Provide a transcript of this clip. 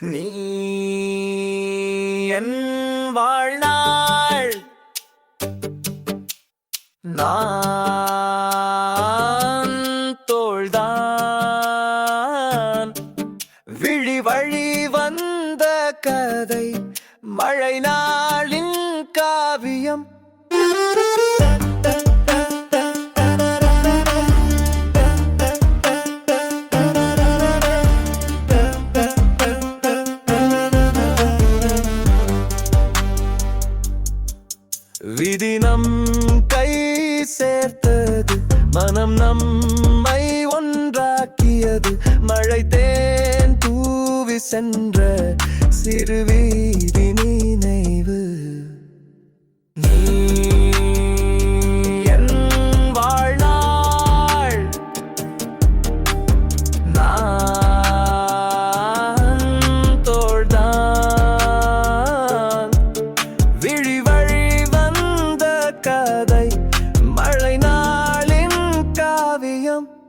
நீ என் வாழ்நாள். நான் தோள்தான். விழி வழி வந்த கதை மழை நாளின் காவியம். விதி நம் கை சேர்த்தது மனம் நம்மை ஒன்றாக்கியது. மழை தேன் தூவி சென்ற சிறு வீதி நினைவு. என் வாழ்நாள் நான் bye.